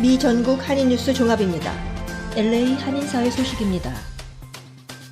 미 전국 한인뉴스 종합입니다. LA 한인사회 소식입니다.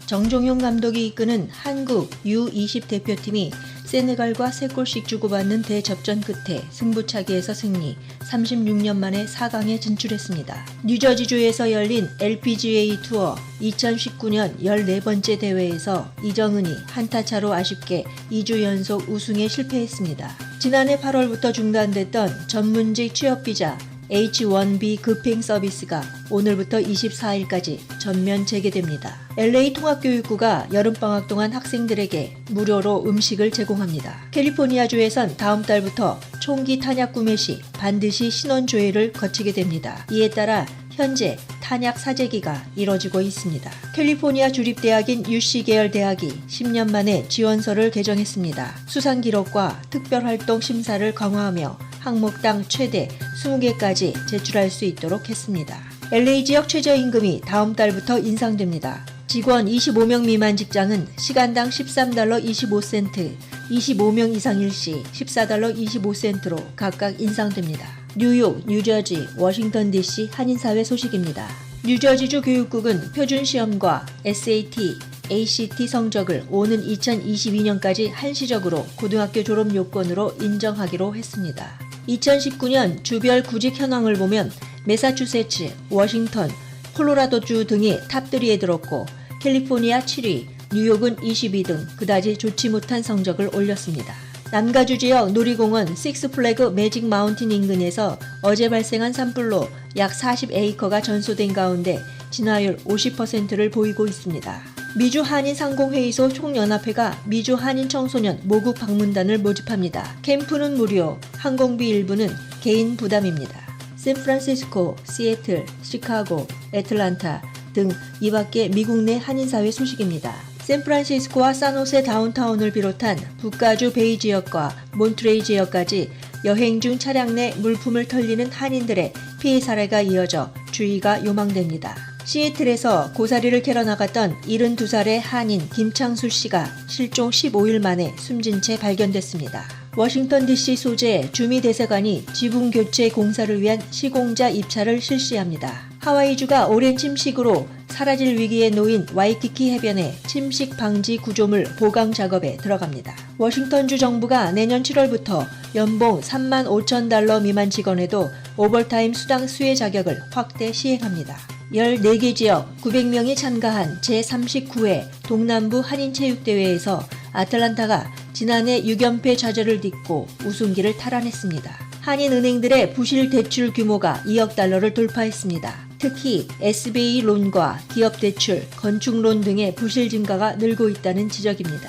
정종용 감독이 이끄는 한국 U20 대표팀이 세네갈과 3골씩 주고받는 대접전 끝에 승부차기에서 승리, 36년 만에 4강에 진출했습니다. 뉴저지주에서 열린 LPGA 투어 2019년 14번째 대회에서 이정은이 한타차로 아쉽게 2주 연속 우승에 실패했습니다. 지난해 8월부터 중단됐던 전문직 취업비자 H1B 급행 서비스가 오늘부터 24일까지 전면 재개됩니다. LA 통합교육부가 여름방학 동안 학생들에게 무료로 음식을 제공합니다. 캘리포니아주에선 다음 달부터 총기 탄약 구매 시 반드시 신원조회를 거치게 됩니다. 이에 따라 현재 탄약 사재기가 이뤄지고 있습니다. 캘리포니아 주립대학인 UC 계열 대학이 10년 만에 지원서를 개정했습니다. 수상 기록과 특별활동 심사를 강화하며 항목당 최대 20개까지 제출할 수 있도록 했습니다. LA 지역 최저임금이 다음 달부터 인상됩니다. 직원 25명 미만 직장은 시간당 13달러 25센트, 25명 이상 일 시 14달러 25센트로 각각 인상됩니다. 뉴욕, 뉴저지, 워싱턴 DC 한인사회 소식입니다. 뉴저지주 교육국은 표준시험과 SAT, ACT 성적을 오는 2022년까지 한시적으로 고등학교 졸업 요건으로 인정하기로 했습니다. 2019년 주별 구직 현황을 보면 메사추세츠, 워싱턴, 콜로라도주 등이 탑3에 들었고 캘리포니아 7위, 뉴욕은 22등 그다지 좋지 못한 성적을 올렸습니다. 남가주 지역 놀이공원 식스플래그 매직 마운틴 인근에서 어제 발생한 산불로 약 40에이커가 전소된 가운데 진화율 50%를 보이고 있습니다. 미주 한인 상공회의소 총연합회가 미주 한인 청소년 모국 방문단을 모집합니다. 캠프는 무료, 항공비 일부는 개인 부담입니다. 샌프란시스코, 시애틀, 시카고, 애틀란타 등 이 밖에 미국 내 한인사회 소식입니다. 샌프란시스코와 사노세 다운타운을 비롯한 북가주 베이 지역과 몬트레이 지역까지 여행 중 차량 내 물품을 털리는 한인들의 피해 사례가 이어져 주의가 요망됩니다. 시애틀에서 고사리를 캐러 나갔던 72살의 한인 김창수 씨가 실종 15일 만에 숨진 채 발견됐습니다. 워싱턴 DC 소재 주미대사관이 지붕 교체 공사를 위한 시공자 입찰을 실시합니다. 하와이주가 오랜 침식으로 사라질 위기에 놓인 와이키키 해변에 침식 방지 구조물 보강 작업에 들어갑니다. 워싱턴주 정부가 내년 7월부터 연봉 3만 5천 달러 미만 직원에도 오버타임 수당 수혜 자격을 확대 시행합니다. 14개 지역 900명이 참가한 제39회 동남부 한인체육대회에서 아틀란타가 지난해 6연패 좌절을 딛고 우승기를 탈환했습니다. 한인은행들의 부실 대출 규모가 2억 달러를 돌파했습니다. 특히 SBA 론과 기업 대출, 건축 론 등의 부실 증가가 늘고 있다는 지적입니다.